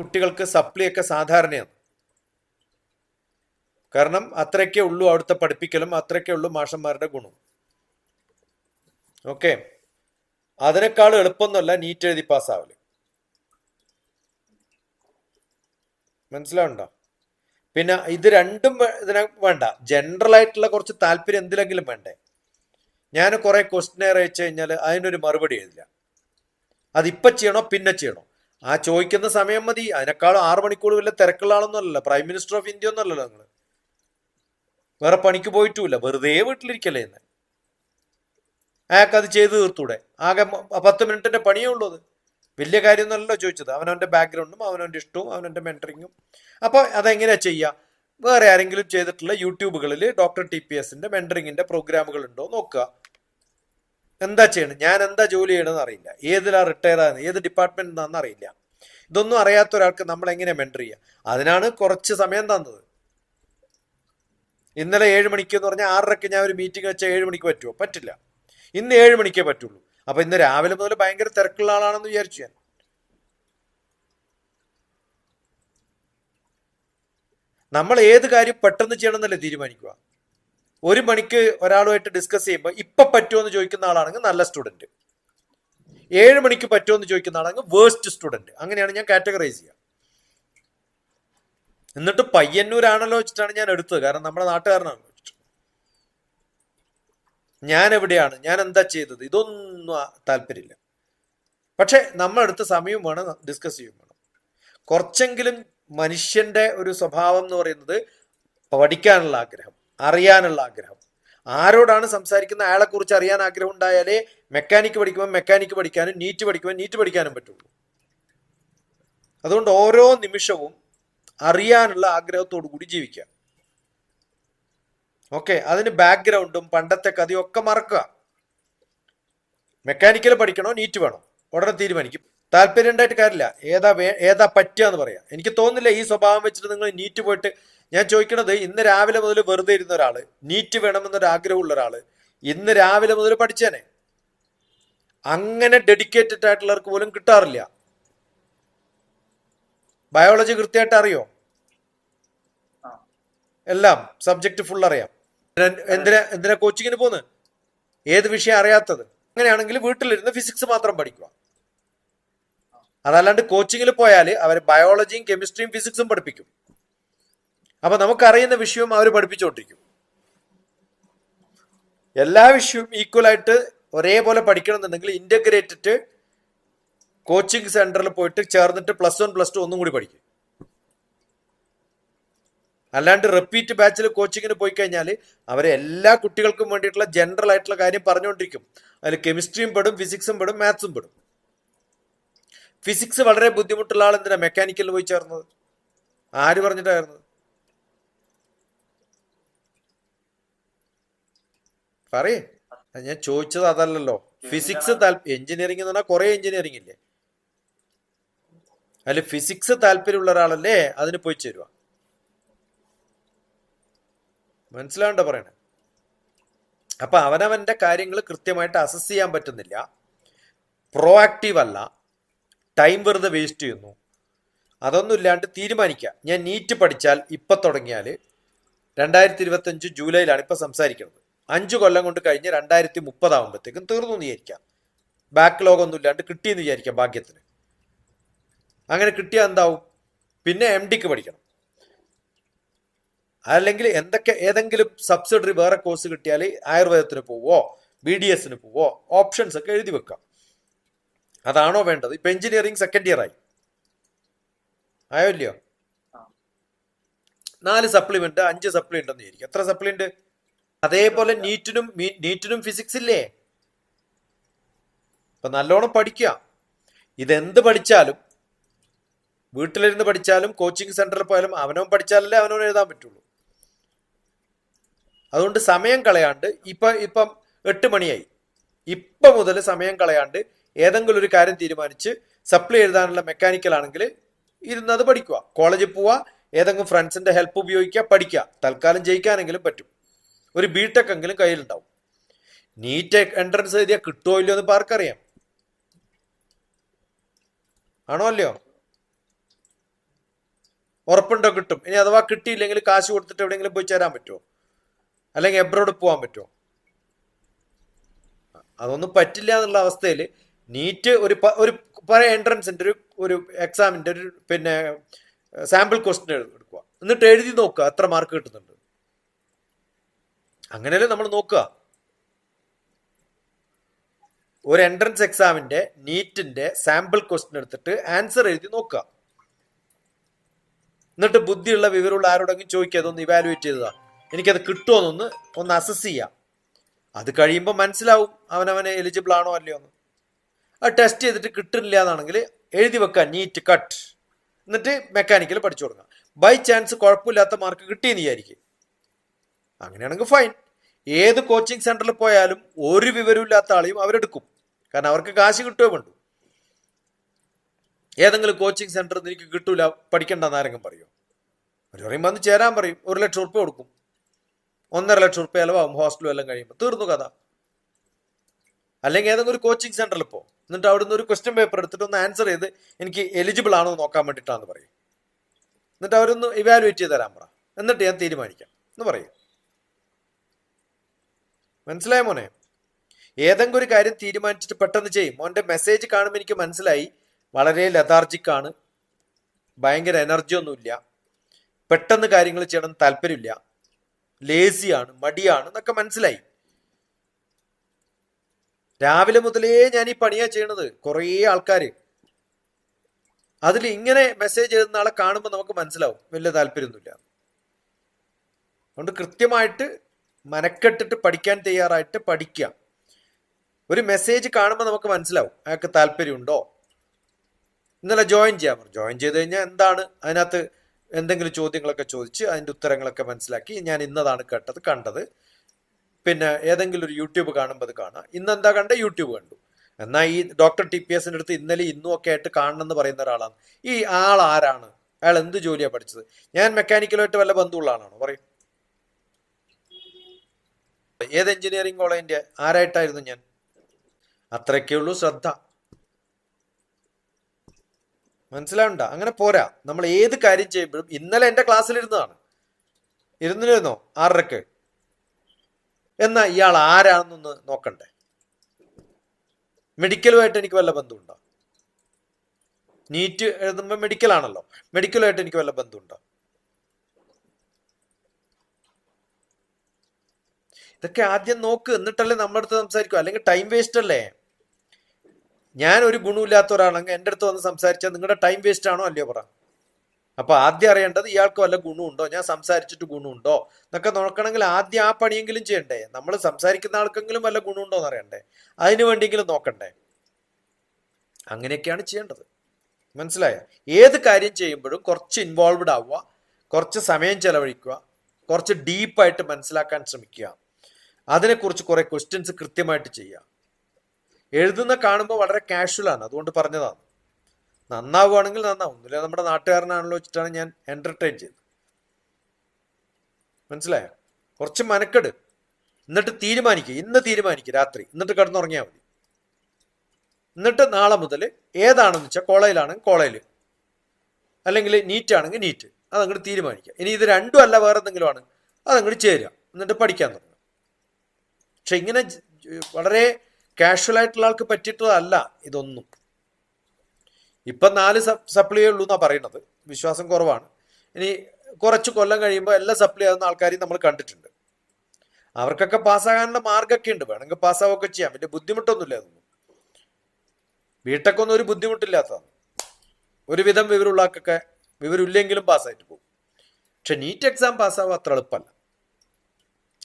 കുട്ടികൾക്ക് സപ്ലിയൊക്കെ സാധാരണയാണ്. കാരണം അത്രയൊക്കെ ഉള്ളൂ അവിടുത്തെ പഠിപ്പിക്കലും അത്രയൊക്കെ ഉള്ളൂ മാഷന്മാരുടെ ഗുണം ഓക്കെ. അതിനേക്കാൾ എളുപ്പമൊന്നുമല്ല നീറ്റ് എഴുതി പാസ്സാവൽ. മനസ്സിലാവുണ്ടോ പിന്നെ ഇത് രണ്ടും ഇതിനെ വേണ്ട. ജനറൽ ആയിട്ടുള്ള കുറച്ച് താല്പര്യം എന്തിലെങ്കിലും വേണ്ടേ? ഞാൻ കുറെ ക്വസ്റ്റിനെയർ അയച്ചു കഴിഞ്ഞാൽ അതിനൊരു മറുപടി എഴുതില്ല. അതിപ്പോ ചെയ്യണോ പിന്നെ ചെയ്യണോ? ആ ചോദിക്കുന്ന സമയം മതി. അതിനേക്കാളും ആറ് മണിക്കൂർ വല്ല തിരക്കുള്ള ആളൊന്നുമല്ലല്ലോ പ്രൈം മിനിസ്റ്റർ ഓഫ് ഇന്ത്യ ഒന്നുമല്ലല്ലോ നിങ്ങൾ വേറെ പണിക്ക് പോയിട്ടുമില്ല വെറുതെ വീട്ടിലിരിക്കല്ലേ എന്ന് അയാൾക്ക് അത് ചെയ്ത് തീർത്തൂടെ? ആകെ പത്ത് മിനിറ്റിന്റെ പണിയേ ഉള്ളൂ അത്. വലിയ കാര്യമൊന്നുമല്ലോ ചോദിച്ചത്. അവനവന്റെ ബാക്ക്ഗ്രൗണ്ടും അവനവന്റെ ഇഷ്ടവും അവനവന്റെ മെന്ററിങ്ങും അപ്പോൾ അതെങ്ങനെയാ ചെയ്യുക വേറെ ആരെങ്കിലും ചെയ്തിട്ടുള്ള യൂട്യൂബുകളിൽ ഡോക്ടർ ടി പി എസിന്റെ മെന്ററിങ്ങിന്റെ പ്രോഗ്രാമുകൾ ഉണ്ടോ നോക്കുക. എന്താ ചെയ്യണം ഞാൻ എന്താ ജോലി ചെയ്യണമെന്ന് അറിയില്ല. ഏതിലാ റിട്ടയർ ആകുന്നത് ഏത് ഡിപ്പാർട്ട്മെന്റ് എന്താണെന്ന് അറിയില്ല. ഇതൊന്നും അറിയാത്ത ഒരാൾക്ക് നമ്മൾ എങ്ങനെ മെന്റർ ചെയ്യുക അതിനാണ് കുറച്ച് സമയം തന്നത്. ഇന്നലെ ഏഴ് മണിക്ക് എന്ന് പറഞ്ഞാൽ ആറരക്ക് ഞാൻ ഒരു മീറ്റിംഗ് വെച്ചാൽ ഏഴ് മണിക്ക് പറ്റുമോ പറ്റില്ല. ഇന്ന് ഏഴ് മണിക്കേ പറ്റുള്ളൂ. അപ്പൊ ഇന്ന് രാവിലെ മുതൽ ഭയങ്കര തിരക്കുള്ള ആളാണെന്ന് വിചാരിച്ചു ഞാൻ. നമ്മൾ ഏത് കാര്യം പെട്ടെന്ന് ചെയ്യണമെന്നല്ലേ തീരുമാനിക്കുക? ഒരു മണിക്ക് ഒരാളുമായിട്ട് ഡിസ്കസ് ചെയ്യുമ്പോൾ ഇപ്പൊ പറ്റുമോ എന്ന് ചോദിക്കുന്ന ആളാണെങ്കിൽ നല്ല സ്റ്റുഡന്റ് ഏഴ് മണിക്ക് പറ്റുമോ എന്ന് ചോദിക്കുന്ന ആളാണെങ്കിൽ വേസ്റ്റ് സ്റ്റുഡന്റ് അങ്ങനെയാണ് ഞാൻ കാറ്റഗറൈസ് ചെയ്യുക എന്നിട്ട് പയ്യന്നൂരാണല്ലോ വെച്ചിട്ടാണ് ഞാൻ എടുത്തത്. കാരണം നമ്മുടെ നാട്ടുകാരനാണ് ഞാൻ എവിടെയാണ്? ഞാൻ എന്താ ചെയ്തത്? ഇതൊന്നും താല്പര്യമില്ല. പക്ഷെ നമ്മളെടുത്ത് സമയം വേണം ഡിസ്കസ് ചെയ്യും വേണം. കുറച്ചെങ്കിലും മനുഷ്യന്റെ ഒരു സ്വഭാവം എന്ന് പറയുന്നത് പഠിക്കാനുള്ള ആഗ്രഹം. അറിയാനുള്ള ആഗ്രഹം. ആരോടാണ് സംസാരിക്കുന്ന അയാളെ കുറിച്ച് അറിയാൻ ആഗ്രഹം ഉണ്ടായാലേ മെക്കാനിക്ക് പഠിക്കുമ്പോൾ മെക്കാനിക്ക് പഠിക്കാനും നീറ്റ് പഠിക്കുമ്പോൾ നീറ്റ് പഠിക്കാനും പറ്റുള്ളൂ. അതുകൊണ്ട് ഓരോ നിമിഷവും അറിയാനുള്ള ആഗ്രഹത്തോടു കൂടി ജീവിക്കുക. ഓക്കെ അതിന് ബാക്ക്ഗ്രൗണ്ടും പണ്ടത്തെ കഥയും ഒക്കെ മറക്കുക മെക്കാനിക്കൽ പഠിക്കണോ? നീറ്റ് വേണോ? ഉടനെ തീരുമാനിക്കും. താല്പര്യം ഉണ്ടായിട്ട് കാര്യമില്ല. ഏതാ ഏതാ പറ്റുക എന്ന് പറയാം. എനിക്ക് തോന്നുന്നില്ല ഈ സ്വഭാവം വെച്ചിട്ട് നിങ്ങൾ നീറ്റ് പോയിട്ട് ഞാൻ ചോദിക്കണത് ഇന്ന് രാവിലെ മുതൽ വെറുതെ ഇരുന്ന ഒരാൾ നീറ്റ് വേണമെന്നൊരു ആഗ്രഹമുള്ള ഒരാൾ ഇന്ന് രാവിലെ മുതൽ പഠിച്ചേനെ. അങ്ങനെ ഡെഡിക്കേറ്റഡ് ആയിട്ടുള്ളവർക്ക് പോലും കിട്ടാറില്ല. ബയോളജി കൃത്യമായിട്ട് അറിയോ? എല്ലാം സബ്ജക്ട് ഫുൾ അറിയാം. എന്തിനാ- എന്തിനാ എന്തിനാ കോച്ചിങ്ങിന് പോന്ന് ഏത് വിഷയം അറിയാത്തത്? അങ്ങനെയാണെങ്കിൽ വീട്ടിലിരുന്ന് ഫിസിക്സ് മാത്രം പഠിക്കുക. അതല്ലാണ്ട് കോച്ചിങ്ങിൽ പോയാൽ അവർ ബയോളജിയും കെമിസ്ട്രിയും ഫിസിക്സും പഠിപ്പിക്കും. അപ്പൊ നമുക്കറിയുന്ന വിഷയവും അവർ പഠിപ്പിച്ചുകൊണ്ടിരിക്കും എല്ലാ വിഷയവും ഈക്വലായിട്ട് ഒരേപോലെ പഠിക്കണം എന്നുണ്ടെങ്കിൽ ഇന്റഗ്രേറ്റഡ് കോച്ചിങ് സെന്ററിൽ പോയിട്ട് ചേർന്നിട്ട് പ്ലസ് വൺ പ്ലസ് ടു ഒന്നും കൂടി പഠിക്കും. അല്ലാണ്ട് റിപ്പീറ്റ് ബാച്ചിൽ കോച്ചിങ്ങിന് പോയി കഴിഞ്ഞാൽ അവരെ എല്ലാ കുട്ടികൾക്കും വേണ്ടിയിട്ടുള്ള ജനറൽ ആയിട്ടുള്ള കാര്യം പറഞ്ഞുകൊണ്ടിരിക്കും അതിൽ കെമിസ്ട്രിയും പെടും ഫിസിക്സും പെടും മാത്സും പെടും. ഫിസിക്സ് വളരെ ബുദ്ധിമുട്ടുള്ള ആൾ എന്തിനാ മെക്കാനിക്കലിൽ പോയി ചേർന്നത്. ആര് പറഞ്ഞിട്ടായിരുന്നത് പറയേ. ഞാൻ ചോദിച്ചത് അതല്ലല്ലോ. ഫിസിക്സ് എഞ്ചിനീയറിംഗ് എന്ന് പറഞ്ഞാൽ കുറെ എഞ്ചിനീയറിംഗ് ഇല്ലേ? അതിൽ ഫിസിക്സ് താല്പര്യമുള്ള ഒരാളല്ലേ? അതിന് പോയി ചേരുക മനസ്സിലാവണ്ട പറയണേ? അപ്പൊ അവനവന്റെ കാര്യങ്ങൾ കൃത്യമായിട്ട് അസസ് ചെയ്യാൻ പറ്റുന്നില്ല. പ്രോ ആക്റ്റീവ് അല്ല. ടൈം വെറുതെ വേസ്റ്റ് ചെയ്യുന്നു. അതൊന്നും ഇല്ലാണ്ട് തീരുമാനിക്കുക ഞാൻ നീറ്റ് പഠിച്ചാൽ ഇപ്പൊ തുടങ്ങിയാൽ രണ്ടായിരത്തി ഇരുപത്തി അഞ്ച് ജൂലൈയിലാണ് ഇപ്പൊ സംസാരിക്കുന്നത് അഞ്ചു കൊല്ലം കൊണ്ട് കഴിഞ്ഞ് രണ്ടായിരത്തി മുപ്പതാകുമ്പോഴത്തേക്കും തീർന്നു എന്ന് വിചാരിക്കാം. ബാക്ക്ലോഗ് ഒന്നും ഇല്ലാണ്ട് കിട്ടിയെന്ന് വിചാരിക്കാം ഭാഗ്യത്തിന്. അങ്ങനെ കിട്ടിയാൽ എന്താവും? പിന്നെ എം ഡിക്ക് പഠിക്കണം. അല്ലെങ്കിൽ എന്തൊക്കെ ഏതെങ്കിലും സബ്സിഡറി വേറെ കോഴ്സ് കിട്ടിയാൽ ആയുർവേദത്തിന് പോവോ ബി ഡി എസിന് പോവോ ഓപ്ഷൻസ് ഒക്കെ എഴുതി വെക്കാം. അതാണോ വേണ്ടത്? ഇപ്പൊ എഞ്ചിനീയറിംഗ് സെക്കൻഡ് ഇയർ ആയി. ആയോ ഇല്ലയോ. നാല് സപ്ലിമെന്റ് അഞ്ച് സപ്ലിമെന്റ് ഉണ്ടെന്ന് വിചാരിക്കും. എത്ര സപ്ലിമെന്റ് ഉണ്ട് അതേപോലെ നീറ്റിനും നീറ്റിനും ഫിസിക്സ് ഇല്ലേ? അപ്പൊ നല്ലോണം പഠിക്കുക. ഇതെന്ത് പഠിച്ചാലും വീട്ടിലിരുന്ന് പഠിച്ചാലും കോച്ചിങ് സെന്ററിൽ പോയാലും അവനവൻ പഠിച്ചാലല്ലേ അവനവൻ എഴുതാൻ പറ്റുള്ളൂ. അതുകൊണ്ട് സമയം കളയാണ്ട് ഇപ്പൊ ഇപ്പം എട്ട് മണിയായി. ഇപ്പൊ മുതൽ സമയം കളയാണ്ട് ഏതെങ്കിലും ഒരു കാര്യം തീരുമാനിച്ച് സപ്ലൈ എഴുതാനുള്ള മെക്കാനിക്കൽ ആണെങ്കിൽ ഇരുന്നത് പഠിക്കുക. കോളേജിൽ പോവുക ഏതെങ്കിലും ഫ്രണ്ട്സിന്റെ ഹെൽപ്പ് ഉപയോഗിക്കുക പഠിക്കുക. തൽക്കാലം ജയിക്കാനെങ്കിലും പറ്റും. ഒരു ബി ടെക് എങ്കിലും കയ്യിലുണ്ടാവും. നീറ്റ് എൻട്രൻസ് എഴുതിയാൽ കിട്ടുമോ ഇല്ലയോ എന്ന് പാർക്കറിയാം ആണോ അല്ലയോ? ഉറപ്പുണ്ടോ കിട്ടും? ഇനി അഥവാ കിട്ടിയില്ലെങ്കിൽ കാശ് കൊടുത്തിട്ട് എവിടെയെങ്കിലും പോയി ചേരാൻ പറ്റുമോ അല്ലെങ്കിൽ എബ്രോഡ് പോകാൻ പറ്റുമോ അതൊന്നും പറ്റില്ല എന്നുള്ള അവസ്ഥയിൽ നീറ്റ് ഒരു ഒരു പഴയ എൻട്രൻസിന്റെ ഒരു ഒരു എക്സാമിന്റെ ഒരു പിന്നെ സാമ്പിൾ ക്വസ്റ്റ്യൻ എടുക്കുക എന്നിട്ട് എഴുതി നോക്കുക എത്ര മാർക്ക് കിട്ടുന്നുണ്ട്. അങ്ങനെയല്ലേ നമ്മൾ നോക്കുക. ഒരു എൻട്രൻസ് എക്സാമിന്റെ നീറ്റിന്റെ സാമ്പിൾ ക്വസ്റ്റ്യൻ എടുത്തിട്ട് ആൻസർ എഴുതി നോക്കുക. എന്നിട്ട് ബുദ്ധിയുള്ള വിവരമുള്ള ആരോടെങ്കിലും ചോദിക്കുക അതൊന്ന് ഇവാലുവേറ്റ് ചെയ്തതാ. എനിക്കത് കിട്ടുമോന്നൊന്ന് ഒന്ന് അസസ് ചെയ്യാം. അത് കഴിയുമ്പോൾ മനസ്സിലാവും അവനവന് എലിജിബിൾ ആണോ അല്ലയോ എന്ന്. ആ ടെസ്റ്റ് ചെയ്തിട്ട് കിട്ടുന്നില്ല എന്നാണെങ്കിൽ എഴുതി വെക്കുക നീറ്റ് കട്ട് എന്നിട്ട് മെക്കാനിക്കൽ പഠിച്ചു കൊടുക്കുക. ബൈ ചാൻസ് കുഴപ്പമില്ലാത്ത മാർക്ക് കിട്ടിയെന്ന് വിചാരിക്കും. അങ്ങനെയാണെങ്കിൽ ഫൈൻ ഏത് കോച്ചിങ് സെന്ററിൽ പോയാലും ഒരു വിവരമില്ലാത്ത ആളെയും അവരെടുക്കും. കാരണം അവർക്ക് കാശ് കിട്ടുക വേണ്ടു. ഏതെങ്കിലും കോച്ചിങ് നിന്ന് എനിക്ക് കിട്ടൂല പഠിക്കണ്ടെന്ന് ആരെങ്കിലും പറയും? അവർ പറയും വന്ന് ചേരാൻ പറയും ഒരു ലക്ഷം ഉറുപ്പ്യ കൊടുക്കും. ഒന്നര ലക്ഷം ഉറുപ്പ്യ ചിലവാകും ഹോസ്റ്റലും എല്ലാം കഴിയുമ്പോൾ തീർന്നു കഥ. അല്ലെങ്കിൽ ഏതെങ്കിലും ഒരു കോച്ചിങ് സെന്ററിൽ പോ. എന്നിട്ട് അവിടുന്ന് ഒരു ക്വസ്റ്റ്യൻ പേപ്പർ എടുത്തിട്ട് ഒന്ന് ആൻസർ ചെയ്ത് എനിക്ക് എലിജിബിൾ ആണോ നോക്കാൻ വേണ്ടിയിട്ടാണെന്ന് പറയും. എന്നിട്ട് അവരൊന്ന് ഇവാലുവേറ്റ് ചെയ്ത് തരാൻ പറ. എന്നിട്ട് ഞാൻ തീരുമാനിക്കാം എന്ന് പറയും. മനസ്സിലായ മോനെ? ഏതെങ്കിലും ഒരു കാര്യം തീരുമാനിച്ചിട്ട് പെട്ടെന്ന് ചെയ്യും. മോന്റെ മെസ്സേജ് കാണുമ്പോൾ എനിക്ക് മനസ്സിലായി. വളരെ ലതാർജിക് ആണ്. ഭയങ്കര എനർജി ഒന്നുമില്ല. പെട്ടെന്ന് കാര്യങ്ങൾ ചെയ്യണം താല്പര്യമില്ല. ലേസിയാണ് മടിയാണ് എന്നൊക്കെ മനസ്സിലായി. രാവിലെ മുതലേ ഞാൻ ഈ പണിയാ ചെയ്യണത്. കുറേ ആൾക്കാർ അതിൽ ഇങ്ങനെ മെസ്സേജ് എഴുതുന്ന ആളെ കാണുമ്പോൾ നമുക്ക് മനസ്സിലാവും. വലിയ താല്പര്യമൊന്നുമില്ല. അതുകൊണ്ട് കൃത്യമായിട്ട് മനക്കെട്ടിട്ട് പഠിക്കാൻ തയ്യാറായിട്ട് പഠിക്കുക. ഒരു മെസ്സേജ് കാണുമ്പോൾ നമുക്ക് മനസ്സിലാവും അയാൾക്ക് താല്പര്യമുണ്ടോ? ഇന്നലെ ജോയിൻ ചെയ്യാൻ പറഞ്ഞു. ജോയിൻ ചെയ്ത് കഴിഞ്ഞാൽ എന്താണ്? അതിനകത്ത് എന്തെങ്കിലും ചോദ്യങ്ങളൊക്കെ ചോദിച്ച് അതിന്റെ ഉത്തരങ്ങളൊക്കെ മനസ്സിലാക്കി ഞാൻ ഇന്നതാണ് കേട്ടത് കണ്ടത്. പിന്നെ ഏതെങ്കിലും ഒരു യൂട്യൂബ് കാണുമ്പോൾ അത് കാണാം. ഇന്ന് എന്താ കണ്ട? യൂട്യൂബ് കണ്ടു. എന്നാൽ ഈ ഡോക്ടർ ടി പി എസിന്റെ അടുത്ത് ഇന്നലെ ഇന്നും ഒക്കെ ആയിട്ട് കാണണമെന്ന് പറയുന്ന ഒരാളാണ്. ഈ ആൾ ആരാണ് അയാൾ എന്ത് ജോലിയാണ് പഠിച്ചത്? ഞാൻ മെക്കാനിക്കലായിട്ട് വല്ല ബന്ധമുള്ള ആളാണോ? പറയും. ഏത് എഞ്ചിനീയറിംഗ് കോളേജിന്റെ? ആരായിട്ടായിരുന്നു ഞാൻ? അത്രയ്ക്കേ ഉള്ളൂ ശ്രദ്ധ. മനസ്സിലാവണ്ട? അങ്ങനെ പോരാ. നമ്മൾ ഏത് കാര്യം ചെയ്യുമ്പോഴും ഇന്നലെ എന്റെ ക്ലാസ്സിൽ ഇരുന്നതാണ്. ഇരുന്നിരുന്നോ? ആറരക്ക്. എന്നാ ഇയാൾ ആരാണെന്നൊന്ന് നോക്കണ്ടേ? മെഡിക്കലുമായിട്ട് എനിക്ക് വല്ല ബന്ധമുണ്ടോ? നീറ്റ് എഴുതുമ്പോൾ മെഡിക്കൽ ആണല്ലോ മെഡിക്കലുമായിട്ട് എനിക്ക് വല്ല ബന്ധമുണ്ടോ? ഇതൊക്കെ ആദ്യം നോക്ക് എന്നിട്ടല്ലേ നമ്മുടെ അടുത്ത് സംസാരിക്കും. അല്ലെങ്കിൽ ടൈം വേസ്റ്റ് അല്ലേ? ഞാൻ ഒരു ഗുണമില്ലാത്ത ഒരാളെങ്കിൽ എന്റെ അടുത്ത് വന്ന് സംസാരിച്ചാൽ നിങ്ങളുടെ ടൈം വേസ്റ്റ് ആണോ അല്ലയോ പറ. അപ്പൊ ആദ്യം അറിയേണ്ടത് ഇയാൾക്ക് വല്ല ഗുണമുണ്ടോ? ഞാൻ സംസാരിച്ചിട്ട് ഗുണമുണ്ടോ? എന്നൊക്കെ നോക്കണമെങ്കിൽ ആദ്യം ആ പണിയെങ്കിലും ചെയ്യണ്ടേ? നമ്മൾ സംസാരിക്കുന്ന ആൾക്കെങ്കിലും വല്ല ഗുണമുണ്ടോ എന്ന് അറിയണ്ടേ? അതിനു വേണ്ടിയെങ്കിലും നോക്കണ്ടേ? അങ്ങനെയൊക്കെയാണ് ചെയ്യേണ്ടത്. മനസ്സിലായ? ഏത് കാര്യം ചെയ്യുമ്പോഴും കുറച്ച് ഇൻവോൾവ്ഡ് ആവുക കുറച്ച് സമയം ചെലവഴിക്കുക കുറച്ച് ഡീപ്പായിട്ട് മനസ്സിലാക്കാൻ ശ്രമിക്കുക. അതിനെക്കുറിച്ച് കുറെ ക്വസ്റ്റ്യൻസ് കൃത്യമായിട്ട് ചെയ്യുക എഴുതുന്ന കാണുമ്പോൾ വളരെ കാഷ്വൽ ആണ്. അതുകൊണ്ട് പറഞ്ഞതാണ്. നന്നാവുകയാണെങ്കിൽ നന്നാവും. ഒന്നുമില്ല നമ്മുടെ നാട്ടുകാരനാണല്ലോ വെച്ചിട്ടാണ് ഞാൻ എന്റർടൈൻ ചെയ്തത് മനസ്സിലായോ? കുറച്ച് മനക്കെട്. എന്നിട്ട് തീരുമാനിക്കുക. ഇന്ന് തീരുമാനിക്കുക രാത്രി. എന്നിട്ട് കിടന്നുറങ്ങിയാൽ മതി. എന്നിട്ട് നാളെ മുതൽ ഏതാണെന്ന് വെച്ചാൽ കോളേജിലാണെങ്കിൽ കോളേജിൽ അല്ലെങ്കിൽ നീറ്റ് ആണെങ്കിൽ നീറ്റ് അതങ്ങോട്ട് തീരുമാനിക്കുക. ഇനി ഇത് രണ്ടും അല്ല വേറെ എന്തെങ്കിലും ആണ് അതങ്ങോട്ട് ചേരുക. എന്നിട്ട് പഠിക്കാൻ തുടങ്ങുക. പക്ഷെ ഇങ്ങനെ വളരെ കാഷ്വൽ ആയിട്ടുള്ള ആൾക്ക് പറ്റിയിട്ടതല്ല ഇതൊന്നും. ഇപ്പം നാല് സപ്ലിയേ ഉള്ളൂ എന്നാണ് പറയുന്നത്. വിശ്വാസം കുറവാണ്. ഇനി കുറച്ച് കൊല്ലം കഴിയുമ്പോൾ എല്ലാ സപ്ലി ആകുന്ന ആൾക്കാരെയും നമ്മൾ കണ്ടിട്ടുണ്ട്. അവർക്കൊക്കെ പാസ്സാകാനുള്ള മാർഗമൊക്കെ ഉണ്ട്. വേണമെങ്കിൽ പാസ്സാവുകയൊക്കെ ചെയ്യാം. വലിയ ബുദ്ധിമുട്ടൊന്നുമില്ല അതൊന്നും. വീട്ടൊക്കൊന്നും ഒരു ബുദ്ധിമുട്ടില്ലാത്തതാണ്. ഒരുവിധം വിവരമുള്ള ആൾക്കൊക്കെ വിവരമില്ലെങ്കിലും പാസ്സായിട്ട് പോകും. പക്ഷെ നീറ്റ് എക്സാം പാസ്സാവുക അത്ര എളുപ്പമല്ല.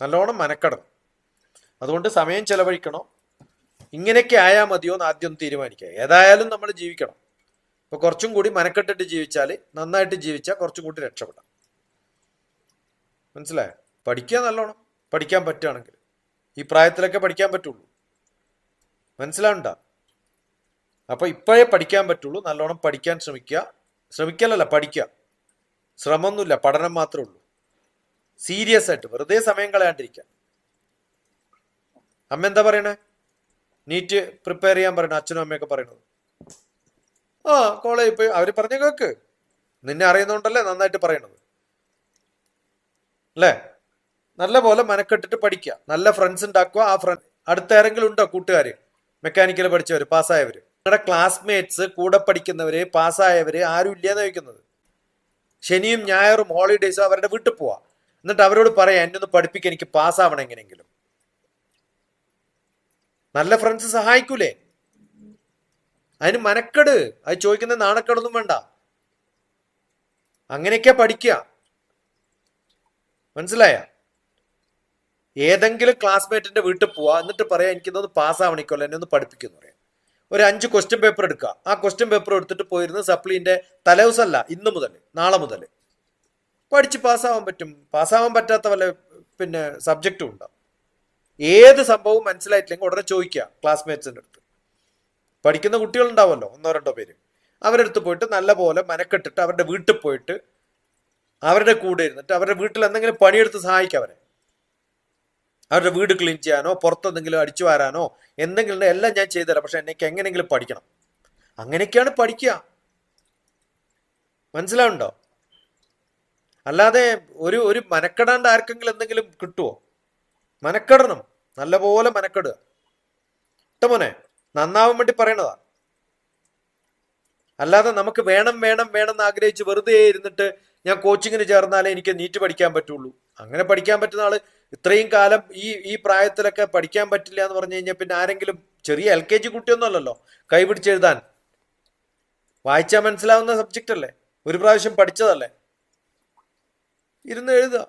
നല്ലോണം മനക്കെടണം. അതുകൊണ്ട് സമയം ചെലവഴിക്കണോ. ഇങ്ങനെയൊക്കെ ആയാൽ മതിയോ എന്ന് ആദ്യം തീരുമാനിക്കുക. ഏതായാലും നമ്മൾ ജീവിക്കണം. അപ്പൊ കുറച്ചും കൂടി മനക്കെട്ടിട്ട് ജീവിച്ചാൽ നന്നായിട്ട് ജീവിച്ചാൽ കുറച്ചും കൂടി രക്ഷപ്പെടാം. മനസ്സിലായോ? പഠിക്കുക നല്ലോണം. പഠിക്കാൻ പറ്റുകയാണെങ്കിൽ ഈ പ്രായത്തിലൊക്കെ പഠിക്കാൻ പറ്റുള്ളൂ. മനസ്സിലാവണ്ട? അപ്പൊ ഇപ്പോഴേ പഠിക്കാൻ പറ്റുള്ളൂ. നല്ലോണം പഠിക്കാൻ ശ്രമിക്കുക. ശ്രമിക്കലല്ല പഠിക്കുക. ശ്രമമൊന്നുമില്ല പഠനം മാത്രമേ ഉള്ളൂ. സീരിയസ് ആയിട്ട് വെറുതെ സമയം കളയാണ്ടിരിക്കുക. അമ്മ എന്താ പറയണേ? നീറ്റ് പ്രിപ്പയർ ചെയ്യാൻ പറയണ അച്ഛനും അമ്മയൊക്കെ പറയണത്. ആ കോളേജിൽ പോയി അവർ പറഞ്ഞ കേക്ക്. നിന്നെ അറിയുന്നോണ്ടല്ലേ നന്നായിട്ട് പറയണത്. അല്ലേ? നല്ല പോലെ മനക്കെട്ടിട്ട് പഠിക്കുക നല്ല ഫ്രണ്ട്സ് ഉണ്ടാക്കുക. ആ ഫ്രണ്ട് അടുത്ത ആരെങ്കിലും ഉണ്ടോ കൂട്ടുകാർ മെക്കാനിക്കൽ പഠിച്ചവർ പാസ്സായവര്. നിങ്ങളുടെ ക്ലാസ്മേറ്റ്സ് കൂടെ പഠിക്കുന്നവര് പാസ്സായവര് ആരും ഇല്ലയെന്ന് ചോദിക്കുന്നത്. ശനിയും ഞായറും ഹോളിഡേയ്സും അവരുടെ വീട്ടിൽ പോവാ. എന്നിട്ട് അവരോട് പറയാം എന്നെ ഒന്ന് പഠിപ്പിക്കാൻ എനിക്ക് പാസ്സാവണം എങ്ങനെയെങ്കിലും. നല്ല ഫ്രണ്ട്സ് സഹായിക്കൂലേ? അതിന് മനക്കെട്. അത് ചോദിക്കുന്ന നാണക്കേടൊന്നും വേണ്ട. അങ്ങനെയൊക്കെ പഠിക്കുക മനസ്സിലായ? ഏതെങ്കിലും ക്ലാസ്മേറ്റിന്റെ വീട്ടിൽ പോവാ. എന്നിട്ട് പറയാം എനിക്കിതൊന്ന് പാസ്സാവണിക്കല്ലോ എന്നെ ഒന്ന് പഠിപ്പിക്കുന്നു പറയാം. ഒരു അഞ്ച് ക്വസ്റ്റ്യൻ പേപ്പർ എടുക്കുക. ആ ക്വസ്റ്റ്യൻ പേപ്പർ എടുത്തിട്ട് പോയിരുന്ന സപ്ലീന്റെ തലേദിവസമല്ല ഇന്ന് മുതൽ നാളെ മുതൽ. പഠിച്ച് പാസ്സാവാൻ പറ്റും. പാസ്സാവാൻ പറ്റാത്ത വല്ല പിന്നെ സബ്ജക്റ്റും ഉണ്ടാവും. ഏത് സംഭവവും മനസ്സിലായിട്ടില്ലെങ്കിൽ ഉടനെ ചോദിക്കുക ക്ലാസ്മേറ്റ്സിന്റെ അടുത്ത്. പഠിക്കുന്ന കുട്ടികളുണ്ടാവുമല്ലോ ഒന്നോ രണ്ടോ പേര്. അവരുടെ അടുത്ത് പോയിട്ട് നല്ല പോലെ മനക്കെട്ടിട്ട് അവരുടെ വീട്ടിൽ പോയിട്ട് അവരുടെ കൂടെ ഇരുന്നിട്ട് അവരുടെ വീട്ടിൽ എന്തെങ്കിലും പണിയെടുത്ത് സഹായിക്കുക അവരെ. അവരുടെ വീട് ക്ലീൻ ചെയ്യാനോ പുറത്തെന്തെങ്കിലും അടിച്ചു വാരാനോ എന്തെങ്കിലും എല്ലാം ഞാൻ ചെയ്തുതരാം പക്ഷെ എനിക്ക് എങ്ങനെയെങ്കിലും പഠിക്കണം. അങ്ങനെയൊക്കെയാണ് പഠിക്കുക. മനസ്സിലാവുണ്ടോ അല്ലാതെ ഒരു ഒരു മനക്കെടാണ്ട് ആർക്കെങ്കിലും എന്തെങ്കിലും കിട്ടുമോ മനക്കെടണം. നല്ലപോലെ മനക്കെടുക. ഇട്ടമോനെ മോനെ നന്നാവാൻ വേണ്ടി പറയണതാ. അല്ലാതെ നമുക്ക് വേണം വേണം വേണം എന്ന് ആഗ്രഹിച്ച് വെറുതെ ഇരുന്നിട്ട് ഞാൻ കോച്ചിങ്ങിന് ചേർന്നാലേ എനിക്ക് നീറ്റ് പഠിക്കാൻ പറ്റുള്ളൂ. അങ്ങനെ പഠിക്കാൻ പറ്റുന്ന ആൾ ഇത്രയും കാലം ഈ ഈ പ്രായത്തിലൊക്കെ പഠിക്കാൻ പറ്റില്ല എന്ന് പറഞ്ഞു കഴിഞ്ഞാൽ പിന്നെ ആരെങ്കിലും ചെറിയ എൽ കെ ജി കുട്ടിയൊന്നും അല്ലല്ലോ കൈപിടിച്ചെഴുതാൻ വായിച്ചാൽ മനസ്സിലാവുന്ന സബ്ജക്റ്റ് അല്ലേ? ഒരു പ്രാവശ്യം പഠിച്ചതല്ലേ? ഇരുന്ന് എഴുതുക.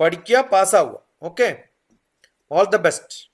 പഠിക്കുക പാസ്സാവുക ഓക്കെ All the best.